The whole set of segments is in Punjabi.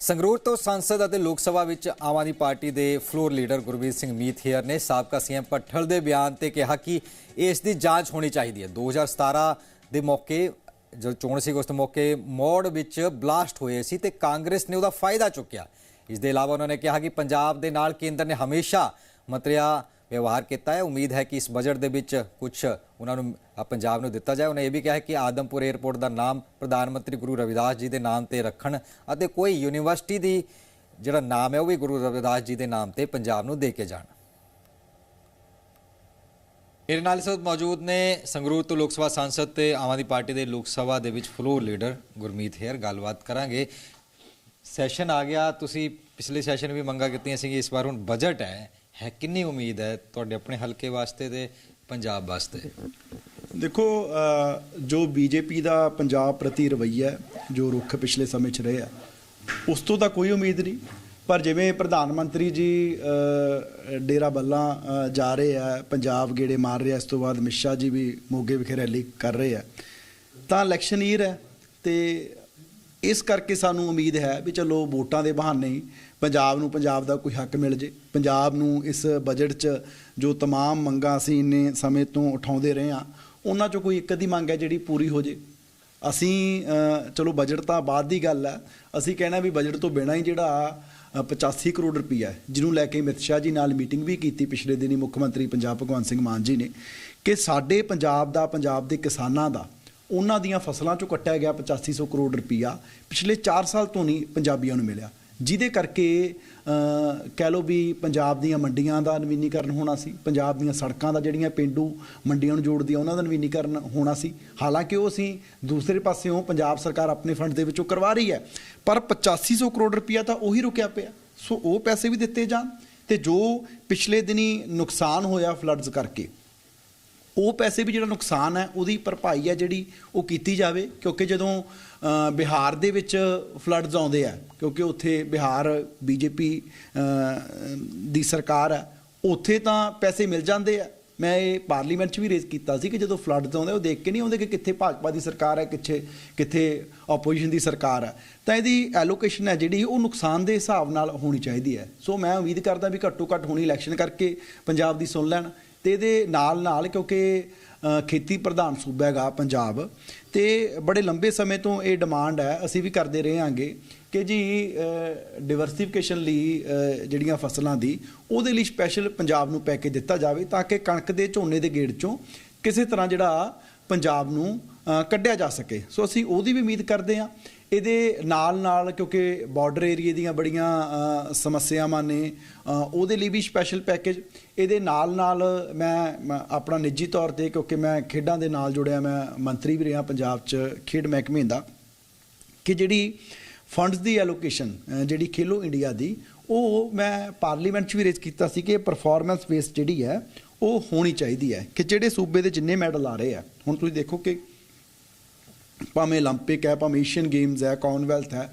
ਸੰਗਰੂਰ ਤੋਂ ਸੰਸਦ ਅਤੇ ਲੋਕ ਸਭਾ ਵਿੱਚ ਆਮ ਆਦਮੀ ਪਾਰਟੀ ਦੇ ਫਲੋਰ ਲੀਡਰ ਗੁਰਬੀਰ ਸਿੰਘ ਮੀਥੇਰ ਨੇ ਸਾਬਕਾ ਸੀਐਮ ਪੱਠਲ ਦੇ ਬਿਆਨ ਤੇ ਕਿਹਾ ਕਿ ਇਸ ਦੀ ਜਾਂਚ ਹੋਣੀ ਚਾਹੀਦੀ ਹੈ। 2017 ਦੇ ਮੌਕੇ, ਜਦੋਂ ਚੋਣ ਸੀ ਉਸ ਮੌਕੇ ਮੋੜ ਵਿੱਚ ਬਲਾਸਟ ਹੋਏ ਸੀ ਤੇ ਕਾਂਗਰਸ ਨੇ ਉਹਦਾ ਫਾਇਦਾ ਚੁੱਕਿਆ। ਇਸ ਦੇ ਇਲਾਵਾ ਉਹਨਾਂ ਨੇ ਕਿਹਾ ਕਿ ਪੰਜਾਬ ਦੇ ਨਾਲ ਕੇਂਦਰ ਨੇ ਹਮੇਸ਼ਾ ਮਤਰਿਆ ਵਿਵਹਾਰ ਕੀਤਾ ਹੈ। ਉਮੀਦ ਹੈ ਕਿ ਇਸ ਬਜਟ ਦੇ ਵਿੱਚ ਕੁਝ ਉਹਨਾਂ ਨੂੰ ਪੰਜਾਬ ਨੂੰ ਦਿੱਤਾ ਜਾਏ। ਉਹਨੇ ਇਹ ਵੀ ਕਿਹਾ ਹੈ ਕਿ ਆਦਮਪੁਰ 에ਅਰਪੋਰਟ ਦਾ ਨਾਮ ਪ੍ਰਧਾਨ ਮੰਤਰੀ ਗੁਰੂ ਰਵਿਦਾਸ ਜੀ ਦੇ ਨਾਮ ਤੇ ਰੱਖਣ ਅਤੇ ਕੋਈ ਯੂਨੀਵਰਸਿਟੀ ਦੀ ਜਿਹੜਾ ਨਾਮ ਹੈ, ਉਹ ਵੀ ਗੁਰੂ ਰਵਿਦਾਸ ਜੀ ਦੇ ਨਾਮ ਤੇ ਪੰਜਾਬ ਨੂੰ ਦੇ ਕੇ ਜਾਣ। ਮੇਰੇ ਨਾਲ ਇਸ ਵਕਤ ਮੌਜੂਦ ਨੇ ਸੰਗਰੂਰ ਤੋਂ ਲੋਕ ਸਭਾ ਸਾਂਸਦ ਤੇ ਆਮ ਆਦਮੀ ਪਾਰਟੀ ਦੇ ਲੋਕ ਸਭਾ ਦੇ ਵਿੱਚ ਫਲੋਰ ਲੀਡਰ ਗੁਰਮੀਤ ਹੇਰ ਗੱਲਬਾਤ ਕਰਾਂਗੇ। ਸੈਸ਼ਨ ਆ ਗਿਆ। ਤੁਸੀਂ ਪਿਛਲੇ ਸੈਸ਼ਨ ਵੀ ਮੰਗਾ ਕੀਤੀਆਂ ਸੀ ਇਸ ਵਾਰ ਹੁਣ ਬਜਟ ਹੈ। ਹੈ ਕਿੰਨੀ ਉਮੀਦ ਹੈ ਤੁਹਾਡੇ ਆਪਣੇ ਹਲਕੇ ਵਾਸਤੇ ਤੇ ਪੰਜਾਬ ਵਾਸਤੇ? ਦੇਖੋ ਅ, ਜੋ ਬੀਜੇਪੀ ਦਾ ਪੰਜਾਬ ਪ੍ਰਤੀ ਰਵੱਈਆ ਜੋ ਰੁੱਖ ਪਿਛਲੇ ਸਮੇਂ 'ਚ ਰਿਹਾ ਉਸ ਤੋਂ ਤਾਂ ਕੋਈ ਉਮੀਦ ਨਹੀਂ। ਪਰ ਜਿਵੇਂ ਪ੍ਰਧਾਨ ਮੰਤਰੀ ਜੀ ਡੇਰਾ ਬੱਲਾ ਜਾ ਰਹੇ ਆ ਪੰਜਾਬ ਗੇੜੇ ਮਾਰ ਰਿਹਾ ਇਸ ਤੋਂ ਬਾਅਦ ਅਮਿਤ ਸ਼ਾਹ ਜੀ ਵੀ ਮੋਗੇ ਵਿਖੇ ਰੈਲੀ ਕਰ ਰਹੇ ਆ ਤਾਂ ਇਲੈਕਸ਼ਨ ਈਅਰ ਹੈ ਤੇ ਇਸ ਕਰਕੇ ਸਾਨੂੰ ਉਮੀਦ ਹੈ ਵੀ ਚਲੋ ਵੋਟਾਂ ਦੇ ਬਹਾਨੇ ਹੀ ਪੰਜਾਬ ਨੂੰ ਪੰਜਾਬ ਦਾ ਕੋਈ ਹੱਕ ਮਿਲ ਜੇ ਪੰਜਾਬ ਨੂੰ ਇਸ ਬਜਟ 'ਚ ਜੋ तमाम ਮੰਗਾਂ ਅਸੀਂ ਇੰਨੇ ਸਮੇਂ ਤੋਂ ਉਠਾਉਂਦੇ ਰਹੇ ਹਾਂ ਉਹਨਾਂ 'ਚੋਂ ਕੋਈ ਇੱਕ ਅੱਧੀ ਮੰਗ ਹੈ ਜਿਹੜੀ ਪੂਰੀ ਹੋ ਜੇ ਅਸੀਂ ਅ, ਚਲੋ ਬਜਟ ਤਾਂ ਬਾਅਦ ਦੀ ਗੱਲ ਹੈ ਅਸੀਂ ਕਹਿਣਾ ਵੀ ਬਜਟ ਤੋਂ ਬਿਨਾਂ ਹੀ ਜਿਹੜਾ ਅ, 85 ਕਰੋੜ ਰੁਪਈਆ ਹੈ ਜਿਹਨੂੰ ਲੈ ਕੇ ਅਮਿਤ ਸ਼ਾਹ ਜੀ ਨਾਲ ਮੀਟਿੰਗ ਵੀ ਕੀਤੀ ਪਿਛਲੇ ਦਿਨੀ ਮੁੱਖ ਮੰਤਰੀ ਪੰਜਾਬ ਭਗਵੰਤ ਸਿੰਘ ਮਾਨ ਜੀ ਨੇ ਕਿ ਸਾਡੇ ਪੰਜਾਬ ਦਾ ਪੰਜਾਬ ਦੇ ਕਿਸਾਨਾਂ ਦਾ ਉਹਨਾਂ ਦੀਆਂ ਫਸਲਾਂ ਚੋਂ ਕੱਟਿਆ ਗਿਆ 8500 ਕਰੋੜ ਰੁਪਈਆ ਪਿਛਲੇ 4 ਸਾਲ ਤੋਂ ਨਹੀਂ ਪੰਜਾਬੀਆਂ ਨੂੰ ਮਿਲਿਆ। ਜਿਹਦੇ ਕਰਕੇ ਕਹਿ ਲਓ ਵੀ ਪੰਜਾਬ ਦੀਆਂ ਮੰਡੀਆਂ ਦਾ ਨਵੀਨੀਕਰਨ ਹੋਣਾ ਸੀ, ਪੰਜਾਬ ਦੀਆਂ ਸੜਕਾਂ ਦਾ ਜਿਹੜੀਆਂ ਪਿੰਡੂ ਮੰਡੀਆਂ ਨੂੰ ਜੋੜਦੀਆਂ ਉਹਨਾਂ ਦਾ ਨਵੀਨੀਕਰਨ ਹੋਣਾ ਸੀ। ਹਾਲਾਂਕਿ ਉਹ ਅਸੀਂ ਦੂਸਰੇ ਪਾਸਿਓਂ ਪੰਜਾਬ ਸਰਕਾਰ ਆਪਣੇ ਫੰਡ ਦੇ ਵਿੱਚੋਂ ਕਰਵਾ ਰਹੀ ਹੈ, ਪਰ 8500 ਕਰੋੜ ਰੁਪਈਆ ਤਾਂ ਉਹੀ ਰੁਕਿਆ ਪਿਆ। ਸੋ ਉਹ ਪੈਸੇ ਵੀ ਦਿੱਤੇ ਜਾਣ ਤੇ ਜੋ ਪਿਛਲੇ ਦਿਨੀ ਨੁਕਸਾਨ ਹੋਇਆ ਫਲੱਡਸ ਕਰਕੇ ਉਹ ਪੈਸੇ ਵੀ ਜਿਹੜਾ ਨੁਕਸਾਨ ਹੈ, ਉਹਦੀ ਭਰਪਾਈ ਹੈ ਜਿਹੜੀ ਉਹ ਕੀਤੀ ਜਾਵੇ, ਕਿਉਂਕਿ ਜਦੋਂ ਬਿਹਾਰ ਦੇ ਵਿੱਚ ਫਲੱਡਸ ਆਉਂਦੇ ਆ, ਕਿਉਂਕਿ ਉੱਥੇ ਬਿਹਾਰ ਬੀਜੇਪੀ ਦੀ ਸਰਕਾਰ ਹੈ, ਉੱਥੇ ਤਾਂ ਪੈਸੇ ਮਿਲ ਜਾਂਦੇ ਆ। ਮੈਂ ਇਹ ਪਾਰਲੀਮੈਂਟ 'ਚ ਵੀ ਰੇਜ਼ ਕੀਤਾ ਸੀ ਕਿ ਜਦੋਂ ਫਲੱਡਸ ਆਉਂਦੇ ਉਹ ਦੇਖ ਕੇ ਨਹੀਂ ਆਉਂਦੇ ਕਿ ਕਿੱਥੇ ਭਾਜਪਾ ਦੀ ਸਰਕਾਰ ਹੈ, ਕਿੱਥੇ ਕਿੱਥੇ ਆਪੋਜੀਸ਼ਨ ਦੀ ਸਰਕਾਰ ਹੈ। ਤਾਂ ਇਹਦੀ ਐਲੋਕੇਸ਼ਨ ਹੈ ਜਿਹੜੀ, ਉਹ ਨੁਕਸਾਨ ਦੇ ਹਿਸਾਬ ਨਾਲ ਹੋਣੀ ਚਾਹੀਦੀ ਹੈ। ਸੋ ਮੈਂ ਉਮੀਦ ਕਰਦਾ ਵੀ ਘੱਟੋ ਘੱਟ ਹੋਣੀ ਇਲੈਕਸ਼ਨ ਕਰਕੇ ਪੰਜਾਬ ਦੀ ਸੁਣ ਲੈਣ। ਤੇ ਇਹਦੇ ਨਾਲ ਨਾਲ ਕਿਉਂਕਿ ਖੇਤੀ ਪ੍ਰਧਾਨ ਸੂਬਾ ਹੈਗਾ ਪੰਜਾਬ, ਤੇ ਬੜੇ ਲੰਬੇ ਸਮੇਂ ਤੋਂ ਇਹ ਡਿਮਾਂਡ ਹੈ, ਅਸੀਂ ਵੀ ਕਰਦੇ ਰਹੇ ਹਾਂਗੇ ਕਿ ਜੀ ਡਿਵਰਸਿਫਿਕੇਸ਼ਨ ਲਈ ਜਿਹੜੀਆਂ ਫਸਲਾਂ ਦੀ, ਉਹਦੇ ਲਈ ਸਪੈਸ਼ਲ ਪੰਜਾਬ ਨੂੰ ਪੈਕੇਜ ਦਿੱਤਾ ਜਾਵੇ ਤਾਂ ਕਿ ਕਣਕ ਦੇ ਝੋਨੇ ਦੇ ਗੇੜ ਚੋਂ ਕਿਸੇ ਤਰ੍ਹਾਂ ਜਿਹੜਾ ਪੰਜਾਬ ਨੂੰ ਕੱਢਿਆ ਜਾ ਸਕੇ। ਸੋ ਅਸੀਂ ਉਹਦੀ ਵੀ ਉਮੀਦ ਕਰਦੇ ਹਾਂ ਇਹਦੇ ਨਾਲ ਨਾਲ ਕਿਉਂਕਿ ਬਾਰਡਰ ਏਰੀਏ ਦੀਆਂ ਬੜੀਆਂ ਸਮੱਸਿਆਵਾਂ ਨੇ ਉਹਦੇ ਲਈ ਵੀ ਸਪੈਸ਼ਲ ਪੈਕੇਜ ਇਹਦੇ ਨਾਲ ਨਾਲ ਮੈਂ ਮੈਂ ਆਪਣਾ ਨਿੱਜੀ ਤੌਰ ਤੇ ਕਿਉਂਕਿ ਮੈਂ ਖੇਡਾਂ ਦੇ ਨਾਲ ਜੁੜਿਆ, ਮੈਂ ਮੰਤਰੀ ਵੀ ਰਿਹਾ ਪੰਜਾਬ 'ਚ ਖੇਡ ਮਹਿਕਮੇ ਦਾ, ਕਿ ਜਿਹੜੀ ਫੰਡਸ ਦੀ ਐਲੋਕੇਸ਼ਨ ਜਿਹੜੀ ਖੇਲੋ ਇੰਡੀਆ ਦੀ, ਉਹ ਮੈਂ ਪਾਰਲੀਮੈਂਟ 'ਚ ਵੀ ਰੇਜ਼ ਕੀਤਾ ਸੀ ਕਿ ਪਰਫਾਰਮੈਂਸ ਬੇਸ ਜਿਹੜੀ ਹੈ, ਉਹ ਹੋਣੀ ਚਾਹੀਦੀ ਹੈ, ਕਿ ਜਿਹੜੇ ਸੂਬੇ ਦੇ ਜਿੰਨੇ ਮੈਡਲ ਆ ਰਹੇ ਆ। ਹੁਣ ਤੁਸੀਂ ਦੇਖੋ ਕਿ ਭਾਵੇਂ 올림픽 ਹੈ ਭਾਵੇਂ ਏਸ਼ੀਅਨ ਗੇਮਸ ਹੈ ਕਾਮਨਵੈਲਥ ਹੈ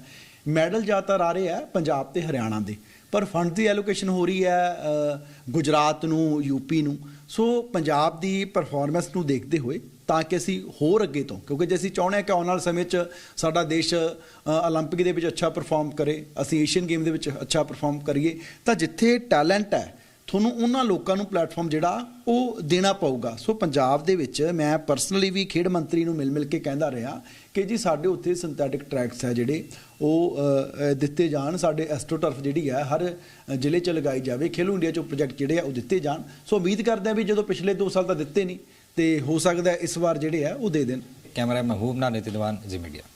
ਮੈਡਲ ਜ਼ਿਆਦਾਤਰ ਆ ਰਹੇ ਆ ਪੰਜਾਬ ਤੇ ਹਰਿਆਣਾ ਦੇ ਪਰ ਫੰਡ ਦੀ ਐਲੋਕੇਸ਼ਨ ਹੋ ਰਹੀ ਹੈ ਅ, ਗੁਜਰਾਤ ਨੂੰ ਯੂਪੀ ਨੂੰ ਸੋ ਪੰਜਾਬ ਦੀ ਪਰਫਾਰਮੈਂਸ ਨੂੰ ਦੇਖਦੇ ਹੋਏ ਤਾਂ ਕਿ ਅਸੀਂ ਹੋਰ ਅੱਗੇ ਤੋਂ ਕਿਉਂਕਿ ਜੇ ਅਸੀਂ ਚਾਹੁੰਦੇ ਹਾਂ ਕਿ ਆਉਣ ਵਾਲੇ ਸਮੇਂ 'ਚ ਸਾਡਾ ਦੇਸ਼ ਅ, 올림픽 ਦੇ ਵਿੱਚ ਅੱਛਾ ਪਰਫਾਰਮ ਕਰੇ ਅਸੀਂ ਏਸ਼ੀਅਨ ਗੇਮ ਦੇ ਵਿੱਚ ਅੱਛਾ ਪਰਫਾਰਮ ਕਰੀਏ ਤਾਂ ਜਿੱਥੇ ਟੈਲੈਂਟ ਹੈ ਤੁਹਾਨੂੰ ਉਹਨਾਂ ਲੋਕਾਂ ਨੂੰ ਪਲੇਟਫਾਰਮ ਜਿਹੜਾ, ਉਹ ਦੇਣਾ ਪਊਗਾ। ਸੋ ਪੰਜਾਬ ਦੇ ਵਿੱਚ ਮੈਂ ਪਰਸਨਲੀ ਵੀ ਖੇਡ ਮੰਤਰੀ ਨੂੰ ਮਿਲ ਮਿਲ ਕੇ ਕਹਿੰਦਾ ਰਿਹਾ ਕਿ ਜੀ ਸਾਡੇ ਉੱਥੇ ਸਿੰਥੈਟਿਕ ਟਰੈਕਸ ਹੈ ਜਿਹੜੇ, ਉਹ ਦਿੱਤੇ ਜਾਣ। ਸਾਡੇ ਐਸਟ੍ਰੋਟਰਫ ਜਿਹੜੀ ਹੈ ਹਰ ਜ਼ਿਲ੍ਹੇ 'ਚ ਲਗਾਈ ਜਾਵੇ। ਖੇਲੋ ਇੰਡੀਆ 'ਚੋਂ ਪ੍ਰੋਜੈਕਟ ਜਿਹੜੇ ਆ, ਉਹ ਦਿੱਤੇ ਜਾਣ। ਸੋ ਉਮੀਦ ਕਰਦੇ ਹਾਂ ਵੀ ਜਦੋਂ ਪਿਛਲੇ 2 ਸਾਲ ਤਾਂ ਦਿੱਤੇ ਨਹੀਂ ਤੇ ਹੋ ਸਕਦਾ ਇਸ ਵਾਰ ਜਿਹੜੇ ਆ, ਉਹ ਦੇ ਦੇਣ। ਕੈਮਰਾ ਮਹਿਬੂਬ ਨਾਲ ਨਿਤਿਨਵਾਨ ਜੀ ਮੀਡੀਆ।